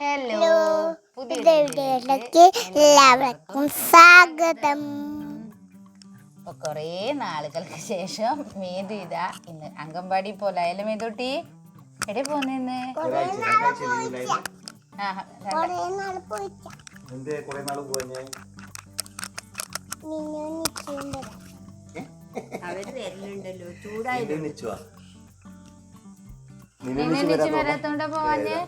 Hello എല്ലാവർക്കും സ്വാഗതം. അപ്പൊ കൊറേ നാളുകൾക്ക് ശേഷം മേതു ഇതാ ഇന്ന് അംഗൻവാടി പോലായാലും മേതുട്ടി. എവിടെ പോന്നെന്ന് നിന്നെ തിരിച്ച് വരാത്തോണ്ടാ പോവാഞ്ഞ്?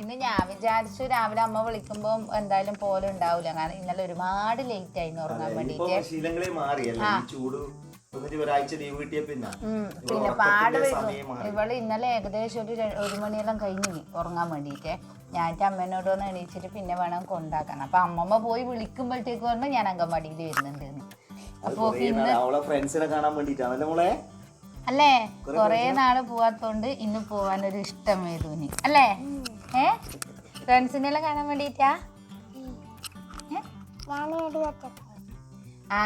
ഇന്ന് ഞാൻ വിചാരിച്ചു രാവിലെ അമ്മ വിളിക്കുമ്പോ എന്തായാലും പോലെ ഉണ്ടാവൂല. കാരണം ഇന്നലെ ഒരുപാട് ലേറ്റ് ആയി ഉറങ്ങാൻ വേണ്ടിട്ട്. ശീലങ്ങളെ മാറിയല്ലേ ചൂട് എന്നിട്ട് ഒരാഴ്ച ലീവ് കിട്ടിയ പിന്നെ പാട്. ഇവൾ ഇന്നലെ ഏകദേശം ഒരു ഒരു മണിയെല്ലാം കഴിഞ്ഞു ഉറങ്ങാൻ വേണ്ടിയിട്ട് ഞാൻ എന്റെ അമ്മേനോട് ഒന്ന് എണീച്ചിട്ട് പിന്നെ വേണം കൊണ്ടാക്കാൻ. അപ്പൊ അമ്മമ്മ പോയി വിളിക്കുമ്പോഴത്തേക്ക് പറഞ്ഞു ഞാൻ അംഗൻവാടിയിൽ വരുന്നുണ്ട് അപ്പൊ അവളെ ഫ്രണ്ട്സിനെ കാണാൻ വേണ്ടിട്ടാണല്ലേ മോളെ? അല്ലേ? കൊറേ നാൾ പോവാത്തോണ്ട് ഇന്ന് പോവാൻ ഒരു ഇഷ്ടം വേദൂന് അല്ലേ? ഏ? ഫ്രണ്ട്സിനെല്ലാം കാണാൻ വേണ്ടിട്ടാ? ആ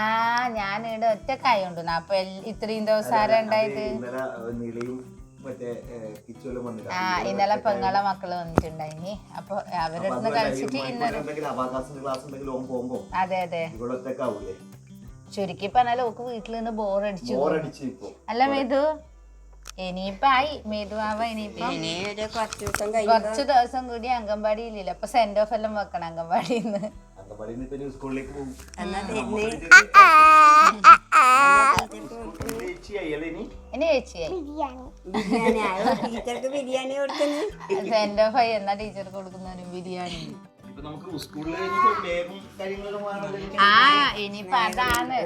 ഞാൻ ഇവിടെ ഒറ്റക്കായോണ്ട് അപ്പൊ ഇത്രയും ദിവസം ഉണ്ടായത്? ആ ഇന്നലെ പെങ്ങളെ മക്കൾ വന്നിട്ടുണ്ടായിനി. അപ്പൊ അവരുടെ കളിച്ചിട്ട് ഇന്നലെ അതെ അതെ. ചുരുക്കി പറഞ്ഞാൽ ഓക്ക് വീട്ടിൽ നിന്ന് ബോറടിച്ചു ബോറടിച്ച് ഇപ്പൊ അല്ല മേതു. ഇനിയിപ്പായി. മേതു ആവ ഇനിയിപ്പൊ കുറച്ച് ദിവസം കൂടി അംഗൻവാടിയിലില്ല അപ്പൊ സെന്റ് ഓഫ് എല്ലാം വെക്കണം അംഗൻവാടിന്ന്. സെന്റ് ഓഫ് ആയി. എന്നാ ടീച്ചർ കൊടുക്കുന്നവരും ബിരിയാണി. ആ ഇനിയിപ്പൊ അതാണ്.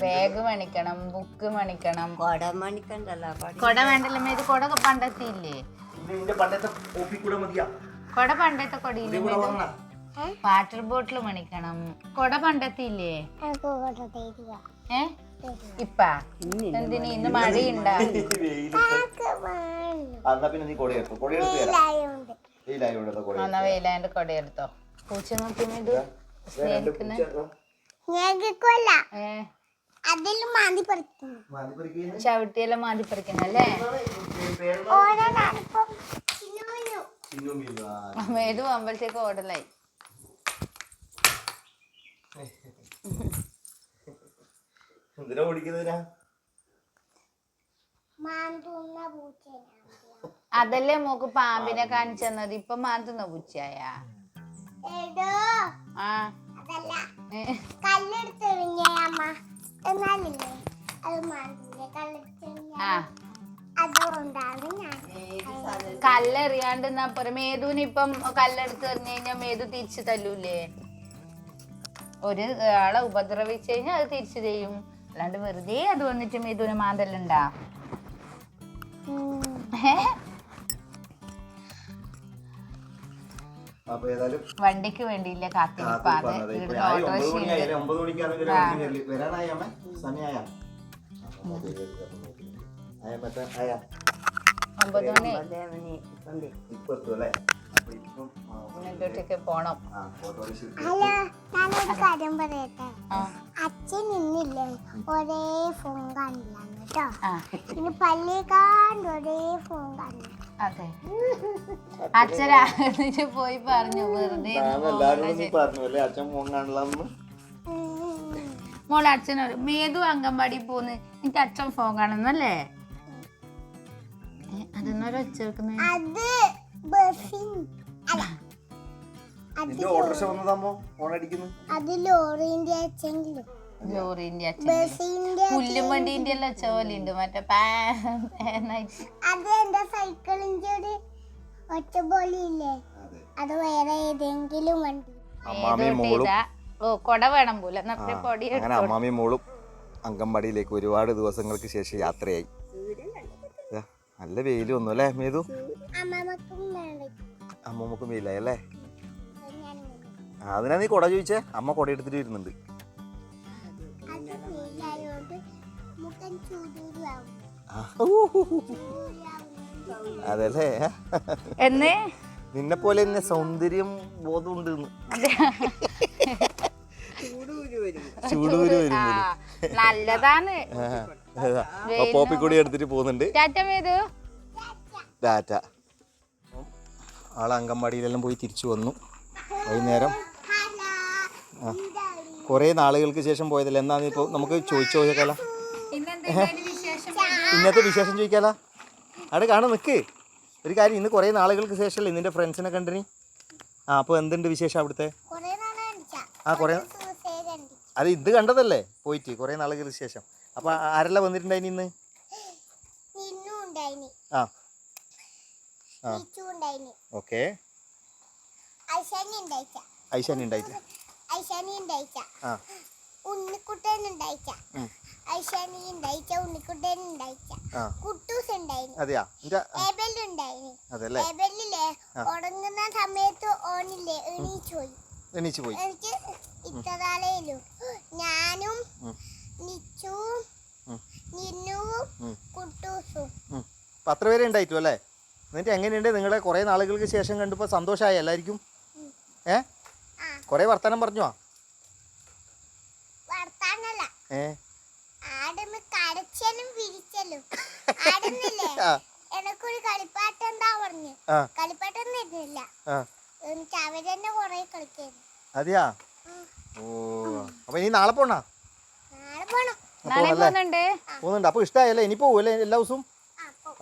ബാഗ് മണിക്കണം ബുക്ക് മണിക്കണം കൊട മണിക്കണ്ടല്ലോ കൊട പണ്ടെത്തിയില്ലേ? ഇത് കൊട പണ്ടത്തെ കോപ്പി കൂടെ പണ്ടത്തെ കൊടിയില്ലേ വാട്ടർ ബോട്ടിൽ മണിക്കണം കൊട പണ്ടെത്തിയില്ലേ? ഏ? ഇപ്പാ? എന്തിന് ഇന്ന് മഴയുണ്ടാ? വെയിലായ പിന്നെ നീ കൊടയെടുത്തു. കൊടയെടുത്ത് തരാം ഇതായോണ്ട് വെയിലായോണ്ട് കൊട എന്നാ വെയിലാണ്ട് കൊട എടുത്തോ പൂച്ച നോക്കി മേതു സ്നേഹിക്കുന്ന അതിൽ മാന്തി പറിക്കുന്നു ചവിട്ടിയെല്ലാം മാതി മേതു പോകുമ്പോഴത്തേക്ക് ഓടലായി? എന്തിനാ ഓടിക്കുന്നതിനാ? മാന്തുന്ന പൂച്ചേനാ അതല്ലേ മോക്ക് പാമ്പിനെ കാണിച്ചെന്നത് ഇപ്പൊ മാന്തുന്ന പൂച്ചയായ. ആ. കല്ലെറിയാണ്ട് പോരെ? മേതുവിന് ഇപ്പം കല്ലെടുത്ത് എറിഞ്ഞു കഴിഞ്ഞാൽ മേതു തിരിച്ചു തല്ലൂലേ? ഒരു ആളെ ഉപദ്രവിച്ചു കഴിഞ്ഞാൽ അത് തിരിച്ചു ചെയ്യും. അല്ലാണ്ട് വെറുതെ അത് വന്നിട്ട് മേതുവിന് മാന്തലുണ്ടാ? ഉം. അപ്പൊ ഏതായാലും വണ്ടിക്ക് വേണ്ടിയില്ല ഒമ്പത് ഓട്ടോറിക്ഷ മണിയായി ഒമ്പത് മണിക്കാണ് ഇവർ വണ്ടി വരൽ. വരാനായി അമ്മ. സമയായ ആയാ. ഒമ്പത് മണി. ഇപ്പൊ എത്തും അല്ലേ? അപ്പൊ ഇപ്പം ആ, പോണം. ഹലോ ഞാനൊരു കാര്യം പറയട്ടെ? അച്ഛൻ ഇന്നില്ലേ ഒരേ ഫോൺ കാണില്ല കേട്ടോ. പിന്നെ ഇനി പള്ളി കാണ്ട് ഒരേ ഫോൺ കാണില്ല. അതെ. അച്ഛൻ രാവിലെ പോയി പറഞ്ഞു വെറുതെ അച്ഛൻ മോളെ അച്ഛനോട് മേതു അംഗൻവാടി പോന്ന്. എനിക്ക് അച്ഛൻ ഫോൺ കാണുന്നല്ലേ അതെന്നൊരു ഒച്ച വെക്കുന്നത് അത് ലോറിന്റെ അച്ഛൻ ബസ്സിന്റെ പുല്ലും വണ്ടീന്റെ എല്ലാം ഉണ്ട് മറ്റേ പാനായിട്ട് അത് എന്റെ സൈക്കിളിന്റെ ഒരു ഒറ്റ അതെ. വേറെ ഏതെങ്കിലും വണ്ടി. അമ്മാമയും മോളും ഓ കൊട വേണം പോലെ. എന്നാ പിന്നെ പൊടി അങ്ങനെ അമ്മാമയും മോളും അങ്കൻവാടിയിലേക്ക് ഒരുപാട് ദിവസങ്ങൾക്ക് ശേഷം യാത്രയായി. നല്ല വെയിലും ഒന്നും അല്ലേ മേതു? അമ്മമ്മക്കും വെയിലായി അല്ലേ? അതിനാ നീ കൊട ചോദിച്ചേ? അമ്മ കൊട എടുത്തിട്ട് വരുന്നുണ്ട്. അതല്ലേ? എന്നേ? നിന്നെ പോലെ തന്നെ സൗന്ദര്യം ബോധമുണ്ട് ചൂടൂര് വരും. നല്ലതാണ്. പോപ്പിക്കൊടി എടുത്തിട്ട് പോകുന്നുണ്ട്. ടാറ്റ ടാറ്റ. ആളെ അങ്കൻവാടിയിലെല്ലാം പോയി തിരിച്ചു വന്നു. വൈകുന്നേരം. കുറേ നാളുകൾക്ക് ശേഷം പോയതല്ലേ? എന്നാന്ന് ഇപ്പോൾ നമുക്ക് ചോദിച്ചു നോക്കിയാലോ ഇന്നത്തെ വിശേഷം ചോദിക്കാലോ? അവിടെ കാണാൻ നിൽക്ക് ഒരു കാര്യം ഇന്ന് കുറേ നാളുകൾക്ക് ശേഷമല്ലേ നിന്റെ ഫ്രണ്ട്സിനെ കണ്ടിനി? ആ അപ്പോൾ എന്തുണ്ട് വിശേഷം അവിടുത്തെ? ആ കുറേ അത് ഇത് കണ്ടതല്ലേ? പോയിട്ട് കുറേ നാളുകൾക്ക് ശേഷം. അപ്പോൾ ആരെല്ലാം വന്നിട്ടുണ്ടായിനി ഇന്ന്? ആ. ആ. ഓക്കെ. ഐശാനി ആ. ഉണ്ണിക്കുട്ടൻ ഉണ്ടായിച്ച. അതെയാ? ഉറങ്ങുന്ന സമയത്ത് ഓനില്ലേ എണീച്ചു പോയി. എണീച്ച് പോയി. എനിക്ക് ഇത്രനാളേലു ഞാനും. നിച്ചുവും. നിന്നുവും. കുട്ടൂസും. പേരെ ഉണ്ടായിട്ടു അല്ലേ? എന്നിട്ട് എങ്ങനെയുണ്ട്? നിങ്ങളെ കുറെ നാളുകൾക്ക് ശേഷം കണ്ടപ്പോൾ സന്തോഷമായി എല്ലാവർക്കും? ഏ? കൊറേ വർത്താനം വർത്തമാനം പറഞ്ഞോ ഏ? ആടുന്നില്ലേ? ആ. എനക്കൊരു കളിപ്പാട്ടം എന്താ പറഞ്ഞു കളിപ്പാട്ടം തരുന്നില്ല ആ. എന്നിട്ട് അവരെന്നെ കൊറേ കളിക്കായിരുന്നു. അതെയാ? ഓ. അപ്പം ഇനി നാളെ പോണ? പോകുന്നുണ്ട്. അപ്പൊ അപ്പോൾ ഇഷ്ടമായല്ലേ ഇനി പോകുമല്ലേ എല്ലാ ദിവസവും?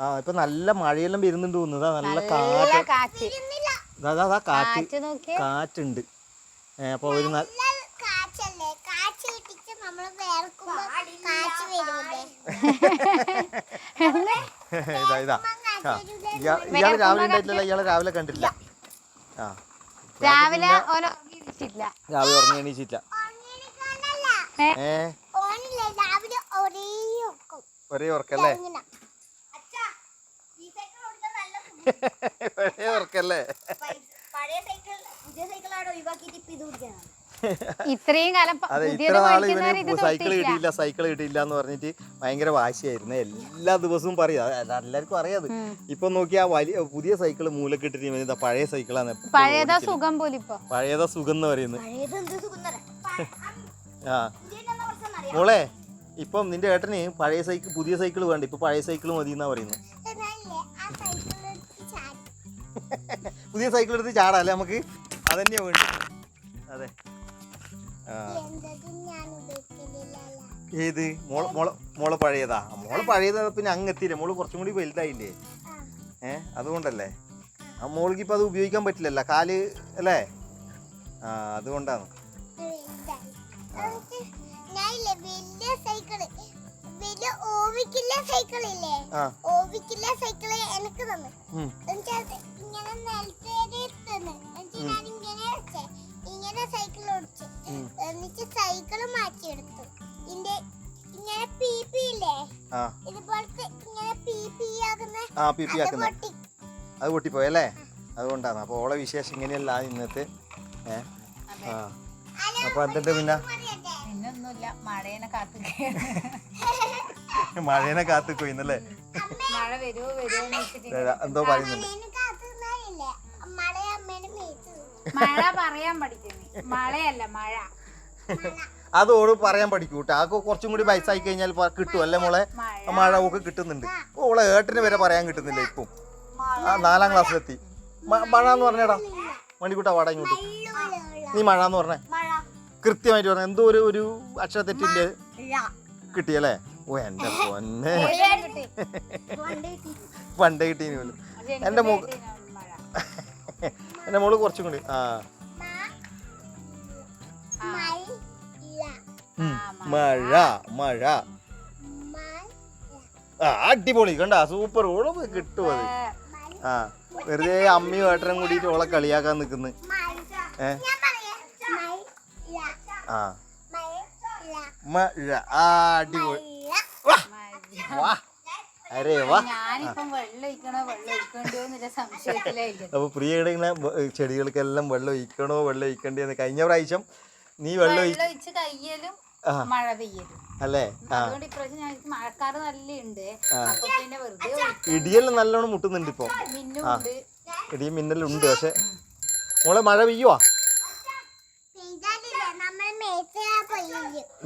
ആ ഇപ്പൊ നല്ല മഴയെല്ലാം വരുന്നുണ്ട് തോന്നുന്നു. നല്ല കാറ്റ്. കാറ്റ്. കാറ്റുണ്ട്. അപ്പൊ ഒരു നല്ല ഇതാ ഇതാ. ആ ഇയാൾ രാവിലെ ഉണ്ടായിട്ടില്ല ഇയാളെ രാവിലെ കണ്ടില്ല ആ. രാവിലെ ഇരിച്ചിട്ടില്ല രാവിലെ ഉറങ്ങി എണീച്ചില്ല. ഏ? ഒരേ ഉറക്കല്ലേ? ഒരേ ഉറക്കല്ലേ? പഴയ സൈക്കിൾ ഇത്രയും കാലം സൈക്കിൾ കിട്ടിയില്ല സൈക്കിൾ കിട്ടിയില്ല എന്ന് പറഞ്ഞിട്ട് ഭയങ്കര വാശിയായിരുന്നു. എല്ലാ ദിവസവും പറയാം. എല്ലാവർക്കും അറിയാത്. ഇപ്പൊ നോക്കി ആ വലിയ പുതിയ സൈക്കിൾ മൂലക്കിട്ടിട്ട് പഴയ സൈക്കിളാണ് പഴയതാ. സുഖം പോലും ഇപ്പൊ. പഴയതാ സുഖം എന്ന് പറയുന്നത്. ആ. മോളെ ഇപ്പം നിന്റെ ഏട്ടന് പഴയ സൈക്കിൾ പുതിയ സൈക്കിൾ വേണ്ട. ഇപ്പൊ പഴയ സൈക്കിൾ മതി എന്നാ പറയുന്നത്. ആ സൈക്കിൾ എടുത്ത് ചാടി. പുതിയ സൈക്കിൾ എടുത്ത് ചാടാല്ലേ നമുക്ക്? അതന്നെയാ വേണ്ടി അതെ. ഏത്? മോൾ മോളെ മോളെ പഴയതാ? മോൾ പഴയതാ പിന്നെ അങ്ങ് എത്തിയില്ലേ? മോൾ കുറച്ചും കൂടി വലുതായില്ലേ? ഏ അതുകൊണ്ടല്ലേ? ആ മോൾക്ക് ഇപ്പം അത് ഉപയോഗിക്കാൻ പറ്റില്ലല്ലോ? കാൽ അല്ലേ? ആ അതുകൊണ്ടാണ്. സൈക്കിളില്ലേ സൈക്കിൾ എനിക്ക് തന്നു സൈക്കിൾ മാറ്റിയെടുത്തു. ഇന്റെ ഇങ്ങനെ പി പി ഇല്ലേ ആ. ഇതുപോലത്തെ ഇങ്ങനെ പി പി ആകുന്ന ആ പി പി അത് അല്ലേ അത് പൊട്ടിപ്പോയല്ലേ അതുകൊണ്ടാണ്. അപ്പോൾ ഓളെ വിശേഷം ഇങ്ങനെയല്ല ഇന്നത്തെ. ഏ? ആ. അപ്പോൾ എന്നിട്ട് പിന്നെ? പിന്നൊന്നുമില്ല. മഴേനെ കാത്തു മഴേനെ കാത്തുക്കൊയിന്നല്ലേ മഴ വരുമോ വരുമോ എന്തോ പറയുന്നുണ്ട്. മഴ പറയാൻ പഠിക്കുന്നു. മഴയല്ല മഴ. അത് ഓൾ പറയാൻ പഠിക്കൂ കേട്ടോ. ആക്ക് കുറച്ചും കൂടി വയസ്സായി കഴിഞ്ഞാൽ കിട്ടും. അല്ലേ മോളെ? മഴ. ഒക്കെ കിട്ടുന്നുണ്ട്. ഓളെ ഏട്ടിന് വരെ പറയാൻ കിട്ടുന്നില്ല ഇപ്പം. ആ നാലാം ക്ലാസ്സിലെത്തി. എത്തി മഴ എന്ന് പറഞ്ഞേടാ. മണിക്കൂട്ടാ വാടാ ഇങ്ങോട്ട്. നീ മഴ എന്ന് പറഞ്ഞേ? കൃത്യമായിട്ട് പറഞ്ഞ. എന്തോ ഒരു ഒരു അക്ഷര തെറ്റില്ല കിട്ടിയല്ലേ ഓ എന്റെ പൊന്നെ. കിട്ടി. പണ്ടേ കിട്ടീന് പോലും. അത് എന്റെ മോ എന്റെ എന്റെ മോൾ കുറച്ചും കൂടി ആ. മഴ. മഴ ആ അടിപൊളി. കണ്ട സൂപ്പർ. ഓൾ കിട്ടും അത്. ആ വെറുതെ അമ്മയും ഏട്ടനും കൂടിയിട്ട് ഓളെ കളിയാക്കാൻ നിൽക്കുന്നു ഏ? ആ. മഴ. മഴ ആ അടിപൊളി. വാ. വാ. അരേ ഒഴിക്കണ്ടോ അപ്പോൾ പ്രിയയുടെ ഇങ്ങനെ ചെടികൾക്കെല്ലാം വെള്ളം ഒഴിക്കണോ? വെള്ളം ഒഴിക്കണ്ടേന്ന് കഴിഞ്ഞ പ്രാവശ്യം നീ വെള്ളം ഒഴി വെള്ളം ഒഴിച്ച് കയ്യലും. മഴ പെയ്യലും അല്ലേ? അതുകൊണ്ട് ഇപ്രാവശ്യം ഞങ്ങൾക്ക് മഴക്കാറ് നല്ല ഉണ്ട് അപ്പൊ പിന്നെ വെറുതെ. ഇടിയെല്ലാം നല്ലോണം മുട്ടുന്നുണ്ട് ഇപ്പൊ. മിന്നുണ്ട്. ഇടിയും മിന്നലും ഉണ്ട് പക്ഷെ മോളെ മഴ പെയ്യുവാ?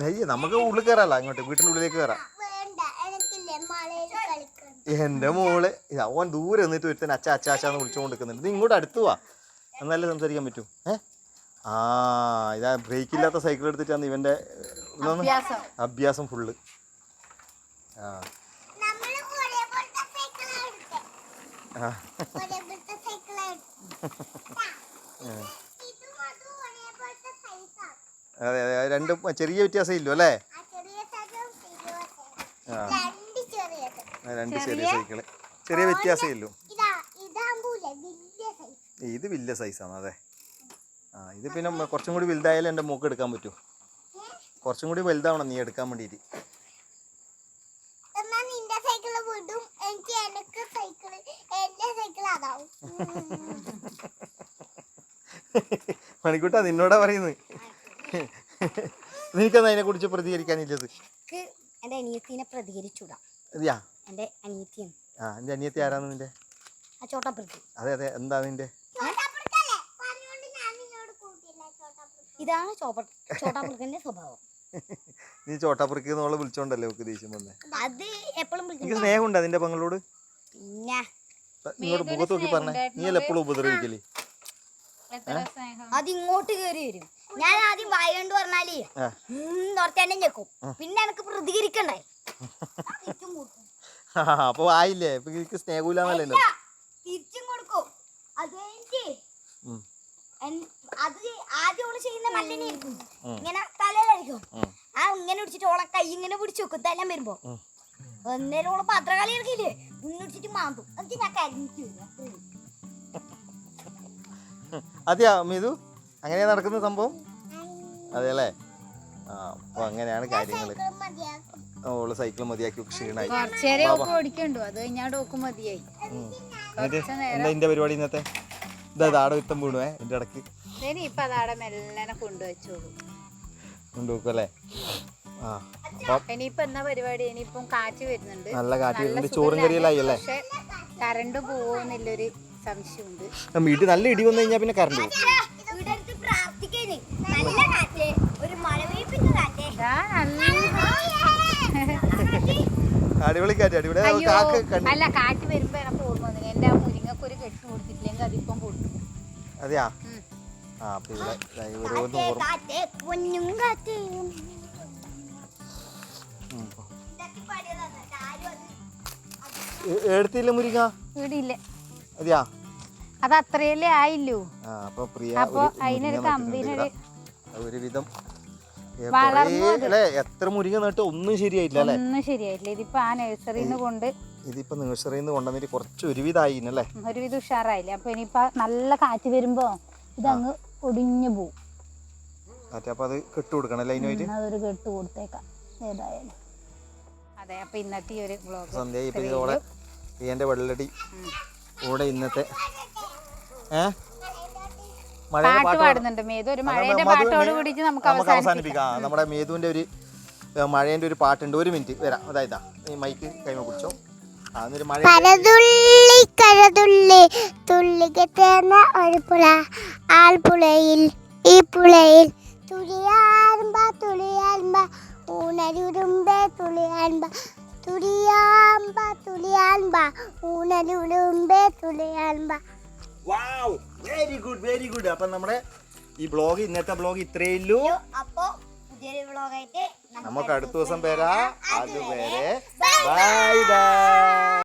അയ്യേ നമുക്ക് ഉള്ളിൽ കയറാല്ല അങ്ങോട്ട് കയറാം എനിക്കില്ലേ മഴയിൽ കളിക്കണം. എന്റെ മോൾ. അവൻ ദൂരെ നിന്നിട്ട് ഒരുത്തൻ അച്ഛ അച്ഛ അച്ഛന്ന് വിളിച്ചുകൊണ്ട് നിൽക്കുന്നുണ്ട്. നീ ഇങ്ങോട്ട് അടുത്ത് വാ. എന്നാലേ സംസാരിക്കാൻ പറ്റൂ. ഏ? ആ ഇതാ ബ്രേക്ക് ഇല്ലാത്ത സൈക്കിൾ എടുത്തിട്ടാണ് ഇവന്റെ അഭ്യാസം. അഭ്യാസം ഫുള്ള് ആ. അതും. അതെ അതെ അത് രണ്ടും ചെറിയ വ്യത്യാസം ഇല്ലോ അല്ലേ? ആ രണ്ട് ചെറിയത്. ആ, രണ്ട് ചെറിയ സൈക്കിൾ ചെറിയ വ്യത്യാസം ഇല്ലോ ഇതാ ഇതാകുമ്പോലേ വലിയ സൈസ് ഇത് വലിയ സൈസാണ് അതെ. ആ ഇത് പിന്നെ കുറച്ചും കൂടി വലുതായാലും എന്റെ മൂക്ക് എടുക്കാൻ പറ്റൂ. കുറച്ചും കൂടി വലുതാവണം നീ എടുക്കാൻ വേണ്ടിയിട്ട്. മണിക്കൂട്ടാ നിന്നോടാ പറയുന്നത് നിനക്കത് അതിനെ കുറിച്ച് പ്രതികരിക്കാനില്ലത്? എന്റെ അനിയത്തിനെ പ്രതികരിച്ചൂടാ. എന്റെ അനിയത്തിയാണ്. ആ എന്റെ അനിയത്തി ആരാന്ന് നിന്റെ അതെ അതെ. എന്താ നിന്റെ ഇതാണ് ചോട്ടാപ്രതിന്റെ സ്വഭാവം. നീ ചോട്ടാപ്പുറക്ക് നമ്മളെ വിളിച്ചോണ്ടല്ലേ ഒക്കെ ദേഷ്യം വന്നേ? അത് എപ്പോഴും എനിക്ക് സ്നേഹമുണ്ട് അതിന്റെ പങ്ങളോട്? പിന്നെ നിന്നോട് മുഖത്ത് നോക്കി പറഞ്ഞേ. നീ അല്ല എപ്പോഴും ഉപദ്രവിക്കലേ? എത്ര സ്നേഹം? അത് ഇങ്ങോട്ട് കേറി വരും. ഞാൻ ആദ്യം വായണ്ട് പറഞ്ഞാലേ ആ. നോർത്ത് തന്നെ ഞെക്കും. പിന്നെ എനിക്ക് പ്രതികരിക്കണ്ടേ? അപ്പൊ ആയില്ലേ ഇപ്പൊ എനിക്ക് സ്നേഹമില്ലാന്നല്ലേ ഇല്ല, തിരിച്ചും കൊടുക്കും അത് കഴിഞ്ഞിട്ട് ഉം. എൻ- അത് ആദ്യം ഓൾ ഇങ്ങനെ തലയിലായിരിക്കും ആ. ഇങ്ങനെ പിടിച്ചിട്ട് ഓളെ കൈ ഇങ്ങനെ പിടിച്ചു വെക്കും. തലം വരുമ്പോ. അന്നേരം ഓൾ ഭദ്രകാളി ഇറക്കില്ലേ ഇന്ന് പിടിച്ചിട്ട് മാന്തും. എന്നിട്ട് ഞാൻ കരിഞ്ഞിട്ട്. അതെയാ മിതു അങ്ങനെയാ നടക്കുന്ന സംഭവം? അതെ അല്ലേ ആ അപ്പൊ അങ്ങനെയാണ് കാര്യങ്ങൾ സൈക്കിൾ ഓൾ സൈക്കിൾ മതിയാക്കി ക്ഷീണായി. എന്താ ഇന്റെ പരിപാടി ഇന്നത്തെ? ഇതാ ആടെ വിത്തം വീണുവേ എന്റെ ഇടയ്ക്ക് ഇനി ഇപ്പൊ അതാടെ മെല്ലനെ കൊണ്ടുവച്ചോളൂ കൊണ്ടുപോക്കും ആ ഇനിയിപ്പൊ എന്നാ പരിപാടി? ഇനിയിപ്പം കാറ്റ് വരുന്നുണ്ട്. നല്ല കാറ്റ് വരുന്നുണ്ട്. ചോറും കറിയെല്ലാം അല്ലേ പക്ഷെ കറണ്ട് പോവെന്നുള്ളൊരു സംശയമുണ്ട്. വീട്ടിൽ നല്ല ഇടി വന്നു കഴിഞ്ഞാൽ പിന്നെ കറണ്ട് പോകും. അടിപൊളി കാറ്റ് അടിപൊളി. അല്ല കാറ്റ് വരുമ്പോ എനക്ക് ഓർമ്മ വന്നില്ല എന്റെ ആ മുരിങ്ങക്കൊരു കെട്ട് കൊടുത്തിട്ടില്ലെങ്കിൽ അതിപ്പം പൊട്ടും. അതെയാ. ആ അപ്പൊ ഇവിടെ ഓരോന്നും എടുത്തില്ല മുരിങ്ങ? വീടില്ല അതെയാ? അത് അത്രയല്ലേ ആയില്ലോ. അപ്പൊ പ്രിയ അപ്പൊ അതിനൊരു കമ്പിനൊരു ഒരുവിധം എത്ര മുരിങ്ങ നട്ട് ഒന്നും ശരിയായില്ല അല്ലേ? ഒന്നും ശരിയായിട്ടില്ല. ഇതിപ്പോ ആ നഴ്സറിന്ന് കൊണ്ട് ഇതിപ്പോ നഴ്സറിയിൽ നിന്ന് കൊണ്ടുവന്നിട്ട് കുറച്ച് ഒരുവിധമായി അല്ലേ ഒരുവിധം ഉഷാറായില്ലേ? അപ്പൊ ഇനിയിപ്പോ നല്ല കാറ്റ് വരുമ്പോ ഇതങ്ങ് ഒടിഞ്ഞു പോവും. മറ്റേ അപ്പൊ അത് കെട്ട് കൊടുക്കണം അല്ലേ അതൊരു കെട്ട് കൊടുത്തേക്കാം ഏതായാലും. അതെ അപ്പൊ ഇന്നത്തെ ഈ ഒരു ബ്ലോഗ് സന്ധ്യ ഇപ്പൊ ഇതോടെ പ്രിയന്റെ വെള്ളടി കൂടെ ഇന്നത്തെ ഏ? മഴയുടെ പാട്ട് പാട്ട് പാടുന്നുണ്ട് മേതു. ഒരു മഴയുടെ പാട്ടോട് കൂടി നമുക്ക് അവസാനിപ്പിക്കാം. നമ്മുടെ മേതുവിന്റെ ഒരു ഏ, മഴേന്റെ ഒരു പാട്ടുണ്ട്. ഒരു മിനിറ്റ് വരാം. അതായത് ഈ മൈക്ക് കൈമ പിടിച്ചോ. എന്നൊരു മഴ തുള്ളി തുള്ളി തുള്ളിക്ക് തേർന്ന ഒരു പുഴ. ആൽപ്പുഴയിൽ ഈ പുഴയിൽ തുളിയാൻപ തുളിയാറുമ്പ ഊണരുടുമ്പ തുളിയാറുമ്പ തുളിയാമ്പ തുളിയാറുമ്പ തുളിയാൻപ തുളിയാറുമ്പ വെരി ഗുഡ് വെരി ഗുഡ് അപ്പൊ നമ്മുടെ ഈ ബ്ലോഗ് ഇന്നത്തെ ബ്ലോഗ് ഇത്രയേ ഉള്ളൂ. അപ്പോ പുതിയൊരു വ്ളോഗായിട്ട് നമുക്ക് അടുത്ത ദിവസം വരാം. അതുവരെ ബൈ ബൈ